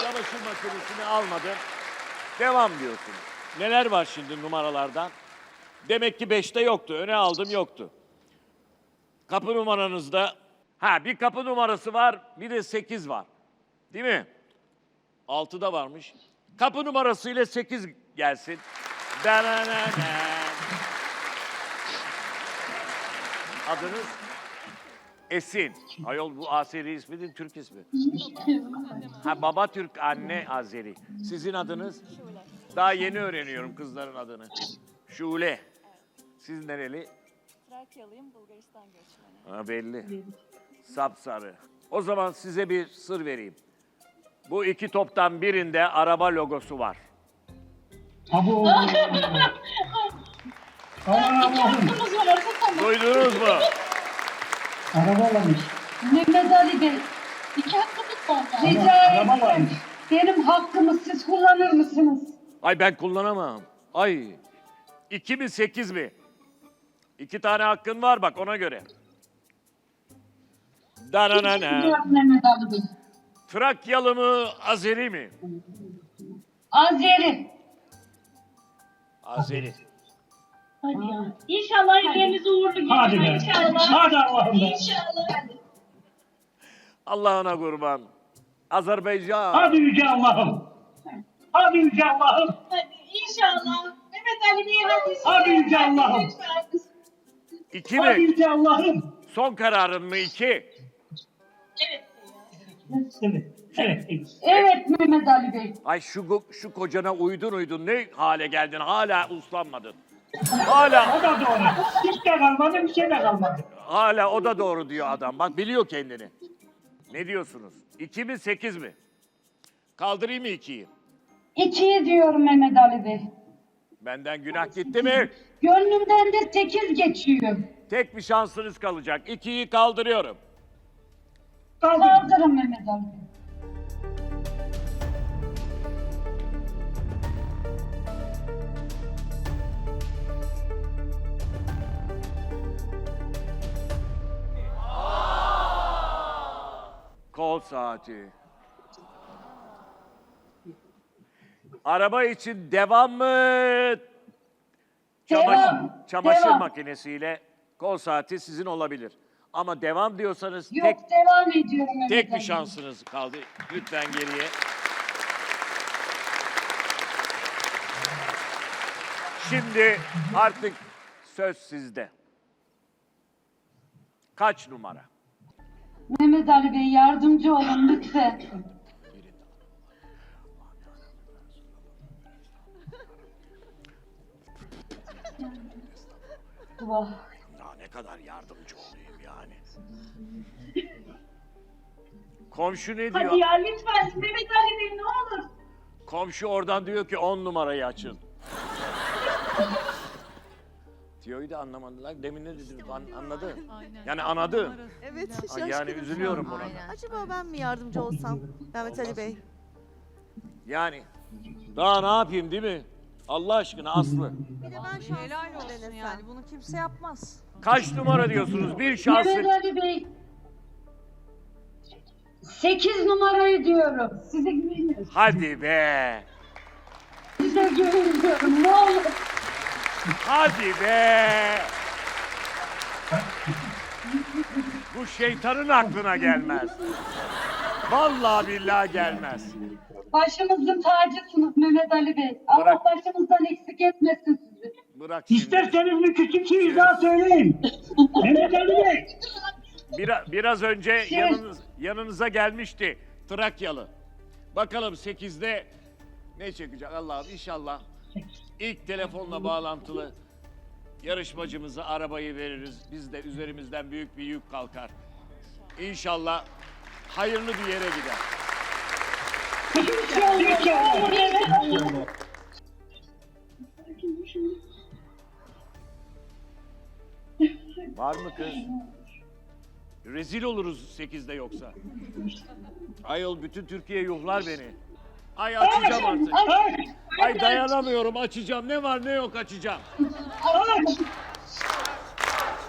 Çamaşır makinesini almadın. Devam diyorsun. Neler var şimdi numaralardan? Demek ki 5'te yoktu. Öne aldım yoktu. Kapı numaranızda ha bir kapı numarası var, bir de 8 var. Değil mi? 6'da varmış. Kapı numarası ile 8 gelsin. Adınız Esin. Ayol bu Aseri ismi değil, Türk ismi. Ha baba Türk, anne Azeri. Sizin adınız? Daha yeni öğreniyorum kızların adını. Şule. Siz nereli? Trakyalıyım, Bulgaristan göçmeni. Ha belli. Sapsarı. O zaman size bir sır vereyim. Bu iki toptan birinde araba logosu var. Abo. Aman Allah'ım. Duydunuz mu? Arabalamış. Mehmet Ali Bey, İki hakkımız var. rica Araba etsem varmış. benim hakkımı siz kullanır mısınız? Ay ben kullanamam. Ay. İki mi sekiz mi? İki tane hakkın var bak ona göre. Dananana. Biliyorum Mehmet Ali Bey. Trakyalı mı, Azeri mi? Azeri. Azeri. Hadi ya. İnşallah evleriniz uğurlu gelir. Hadi be. İnşallah. Hadi Allah'ım be. İnşallah. Allah'ına kurban. Azerbaycan. Hadi yüce Allah'ım. Hadi yüce Allah'ım. Hadi inşallah. Mehmet Ali Bey'e hadi. Hadi yüce Allah'ım. İki Hadi mi? yüce Allah'ım. Son kararın mı iki? Evet. Evet. Evet. evet. Evet Mehmet Ali Bey. Ay şu şu kocana uydun uydun ne hale geldin hala uslanmadın. Hala O da doğru. Hiç de kalmadı, bir şey de kalmadı. hala o da doğru diyor adam. Bak biliyor kendini. Ne diyorsunuz? İki mi sekiz mi? Kaldırayım mı ikiyi? İkiyi diyorum Mehmet Ali Bey. Benden günah gitti mi? Gönlümden de sekiz geçiyor. Tek bir şansınız kalacak. İkiyi kaldırıyorum. Kaldı. Kaldırın Mehmet Ali Bey. Kol saati. Araba için devam mı? Çamaşır, Devam, çamaşır devam. makinesiyle kol saati sizin olabilir. Ama devam diyorsanız Yok tek devam ediyorum Mehmet tek bir şansınız kaldı. Lütfen geriye. Şimdi artık söz sizde. Kaç numara? Mehmet Ali Bey yardımcı olun lütfen. Vah. Daha ne kadar yardımcı olayım yani. Komşu ne diyor? Hadi ya lütfen Mehmet Ali Bey ne olur. Komşu oradan diyor ki 10 numarayı açın. Tiyo'yu da anlamadılar. Demin ne dediniz? An- anladı. Yani anladı. Evet, Ay, şaşkınım yani üzülüyorum buna. Acaba ben mi yardımcı olsam Mehmet Ali Bey? Yani daha ne yapayım değil mi? Allah aşkına Aslı. Bir de ben şansımı Helal olsun yani bunu kimse yapmaz. Kaç numara diyorsunuz? Bir şansı. Mehmet Ali Bey. Sekiz numarayı diyorum. Size güveniyorum. Hadi be. Size güveniyorum. Ne olur. Hadi be. Bu şeytanın aklına gelmez. Vallahi billahi gelmez. Başımızın tacısınız Mehmet Ali Bey. Allah Bırak. başımızdan eksik etmesin sizi. Bırak şimdi. İsterseniz bir küçük şey daha söyleyeyim. Mehmet Ali Bey. Bira- biraz önce Şey- yanınız, yanınıza gelmişti Trakyalı. Bakalım 8'de ne çekecek Allah'ım inşallah. İlk telefonla bağlantılı yarışmacımıza arabayı veririz. Biz de üzerimizden büyük bir yük kalkar. İnşallah hayırlı bir yere gider. Var mı kız? Rezil oluruz 8'de yoksa. Ayol bütün Türkiye yuhlar beni. Ay açacağım artık. Ay dayanamıyorum açacağım. Ne var ne yok açacağım. Aç.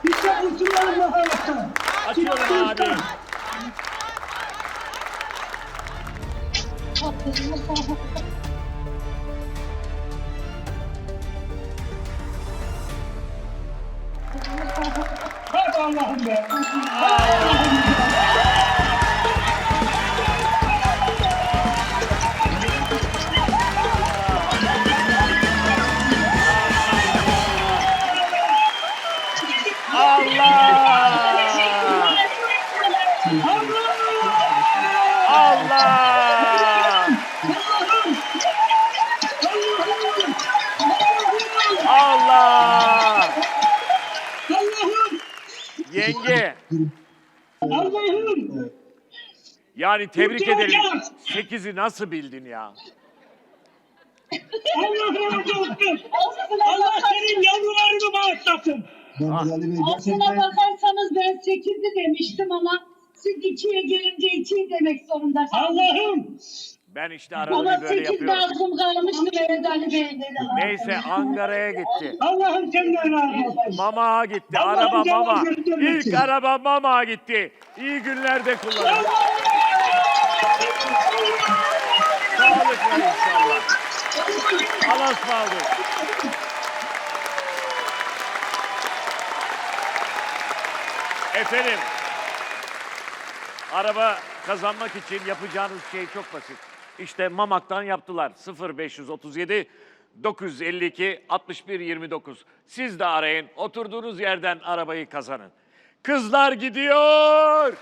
İşte kurtulalım Allah'ım. Açıyorum abi. Hadi Allah'ım be. Allah! Allah! Yenge, Allah'ım. yani tebrik Kurtulacağız. ederim. Sekizi nasıl bildin ya? Allah'ım razı olsun. Allah senin yavrularını bağışlasın. Aslına bakarsanız ben 8'i demiştim ama siz 2'ye gelince 2'yi demek zorunda. Allah'ım. Ben işte Ama arada böyle 8'de yapıyorum. kalmıştı Mehmet Ali Bey'de. Neyse Ankara'ya gitti. Allah'ım senden razı olsun. Mama gitti. Allah'ım Araba mama. göstermesin. İlk araba mama gitti. İyi günlerde kullanın. Sağlıkla inşallah. Allah'a ısmarladık. Efendim, araba kazanmak için yapacağınız şey çok basit. İşte Mamak'tan yaptılar. 0537 952 61 29. Siz de arayın. Oturduğunuz yerden arabayı kazanın. Kızlar gidiyor.